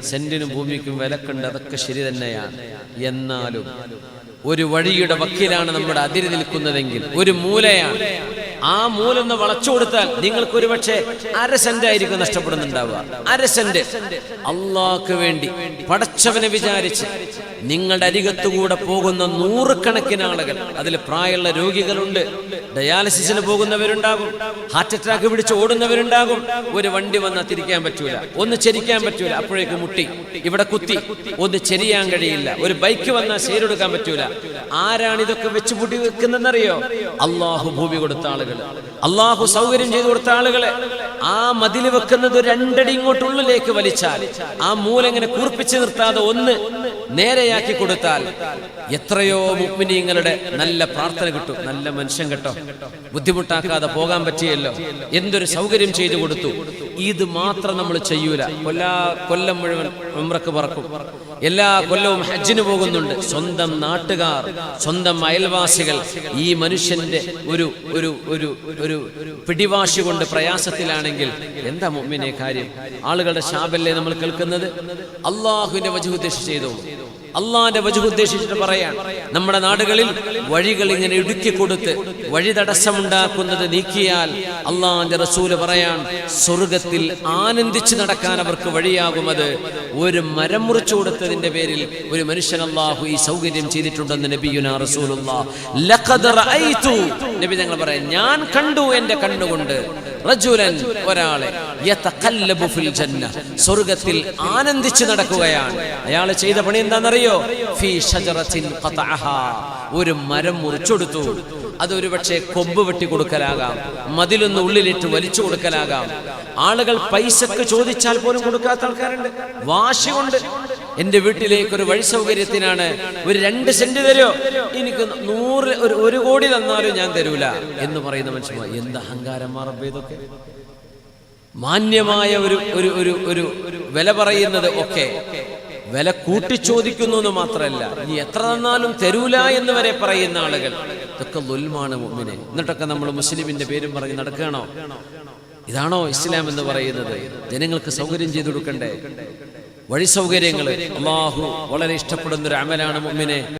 സെന്റിനും ഭൂമിക്കും വിലക്കുണ്ട് അതൊക്കെ ശരി തന്നെയാണ്. എന്നാലും ഒരു വഴിയുടെ വക്കീലാണ് നമ്മുടെ അതിരി നിൽക്കുന്നതെങ്കിൽ ഒരു മൂലയാണ്. ആ മൂലൊന്ന് വളച്ചു കൊടുത്താൽ നിങ്ങൾക്ക് ഒരുപക്ഷെ അര സെന്റ് ആയിരിക്കും നഷ്ടപ്പെടുന്നുണ്ടാവുക. അര സെന്റ്. അള്ളാക്ക് വേണ്ടി പടച്ചവനെ വിചാരിച്ച് നിങ്ങളുടെ അരികത്തുകൂടെ പോകുന്ന നൂറുകണക്കിന് ആളുകൾ അതിൽ പ്രായമുള്ള രോഗികളുണ്ട്. ഡയാലിസിസിന് പോകുന്നവരുണ്ടാകും. ഹാർട്ട് അറ്റാക്ക് പിടിച്ച് ഓടുന്നവരുണ്ടാകും. ഒരു വണ്ടി വന്നാൽ തിരിക്കാൻ പറ്റൂല. ഒന്ന് ചെരിക്കാൻ പറ്റൂല. അപ്പോഴേക്ക് മുട്ടി. ഇവിടെ കുത്തി. ഒന്ന് ചെരിയാൻ കഴിയില്ല. ഒരു ബൈക്ക് വന്നാൽ ശേരെടുക്കാൻ പറ്റൂല. ആരാണ് ഇതൊക്കെ വെച്ച് പൂട്ടി വെക്കുന്നതെന്നറിയോ? അള്ളാഹു ഭൂമി കൊടുത്ത ആളുകൾ. അള്ളാഹു സൗകര്യം ചെയ്തു കൊടുത്ത ആളുകളെ. ആ മതിൽ വെക്കുന്നത് രണ്ടടി ഇങ്ങോട്ടുള്ളിലേക്ക് വലിച്ചാൽ ആ മൂലങ്ങനെ കൂർപ്പിച്ച് നിർത്താതെ ഒന്ന് നേരെയാക്കി കൊടുത്താൽ എത്രയോ മുഗ്മിനീങ്ങളുടെ നല്ല പ്രാർത്ഥന കിട്ടും. നല്ല മനുഷ്യൻ കേട്ടോ. ബുദ്ധിമുട്ടാക്കാതെ പോകാൻ പറ്റിയല്ലോ. എന്തൊരു സൗകര്യം ചെയ്തു കൊടുത്തു. ഇത് മാത്രം നമ്മൾ ചെയ്യൂല. കൊല്ലാ കൊല്ലം മുഴുവൻ ഉമ്രക്ക് പറക്കും. എല്ലാ കൊല്ലവും ഹജ്ജിന് പോകുന്നുണ്ട്. സ്വന്തം നാട്ടുകാർ സ്വന്തം അയൽവാസികൾ ഈ മനുഷ്യന്റെ ഒരു ഒരു ഒരു ഒരു പിടിവാശി കൊണ്ട് പ്രയാസത്തിലാണെങ്കിൽ എന്താ മുമ്മിനെ കാര്യം? ആളുകളുടെ ശാപല്ലേ നമ്മൾ കേൾക്കുന്നത്? അള്ളാഹുവിന്റെ വജു ഉദ്ദേശിച്ച് ചെയ്തു? അള്ളാന്റെ വജു ഉദ്ദേശിച്ചിട്ട് പറയാൻ. നമ്മുടെ നാടുകളിൽ വഴികൾ ഇങ്ങനെ ഇടുക്കി കൊടുത്ത് വഴി തടസ്സമുണ്ടാക്കുന്നത് നീക്കിയാൽ അള്ളാന്റെ റസൂൽ പറയാൻ സ്വർഗത്തിൽ ആനന്ദിച്ച് നടക്കാൻ അവർക്ക് വഴിയാകുമത്. ഒരു മരം മുറിച്ചു കൊടുത്തതിന്റെ പേരിൽ ഒരു മനുഷ്യൻ അള്ളാഹു ഈ സൗകര്യം ചെയ്തിട്ടുണ്ടെന്ന് നബിയുന റസൂലുള്ള. നബി ഞങ്ങൾ പറയാം ഞാൻ കണ്ടു എന്റെ കണ്ണുകൊണ്ട് റജുലൻ ഒരാളെ സ്വർഗത്തിൽ ആനന്ദിച്ച് നടക്കുകയാണ്. അയാൾ ചെയ്ത പണി എന്താണെന്നറിയോ? ഫീ ഷജറത്തിൻ ഒരു മരം മുറിച്ചെടുത്തു. അതൊരു പക്ഷേ കൊമ്പ് വെട്ടി കൊടുക്കലാകാം. മതിലൊന്ന് ഉള്ളിലിട്ട് വലിച്ചു കൊടുക്കലാകാം. ആളുകൾ പൈസക്ക് ചോദിച്ചാൽ പോലും കൊടുക്കാത്ത ആൾക്കാരുണ്ട്. വാശി കൊണ്ട്. എന്റെ വീട്ടിലേക്ക് ഒരു വഴി സൗകര്യത്തിനാണ് ഒരു രണ്ട് സെന്റ് തരോ എനിക്ക് നൂറ് ഒരു ഒരു കോടി തന്നാലും ഞാൻ തരൂല എന്ന് പറയുന്ന മനുഷ്യന്മാർ. എന്ത് അഹങ്കാരം ഇതൊക്കെ? മാന്യമായ ഒരു ഒരു ഒരു ഒരു വില പറയുന്നത് ഒക്കെ വില കൂട്ടിച്ചോദിക്കുന്നു എന്ന് മാത്രമല്ല നീ എത്ര തന്നാലും തരൂല എന്ന് വരെ പറയുന്ന ആളുകൾ. ഇതൊക്കെ ലുൽമാണ് മുമ്പിനെ എന്നിട്ടൊക്കെ നമ്മൾ മുസ്ലിമിന്റെ പേരും പറഞ്ഞ് നടക്കണോ? ഇതാണോ ഇസ്ലാം എന്ന് പറയുന്നത്? ജനങ്ങൾക്ക് സൗകര്യം ചെയ്തു കൊടുക്കണ്ടേ? വഴി സൗകര്യങ്ങൾ അള്ളാഹു വളരെ ഇഷ്ടപ്പെടുന്ന ഒരു അമലാണ് മുമ്മിനെ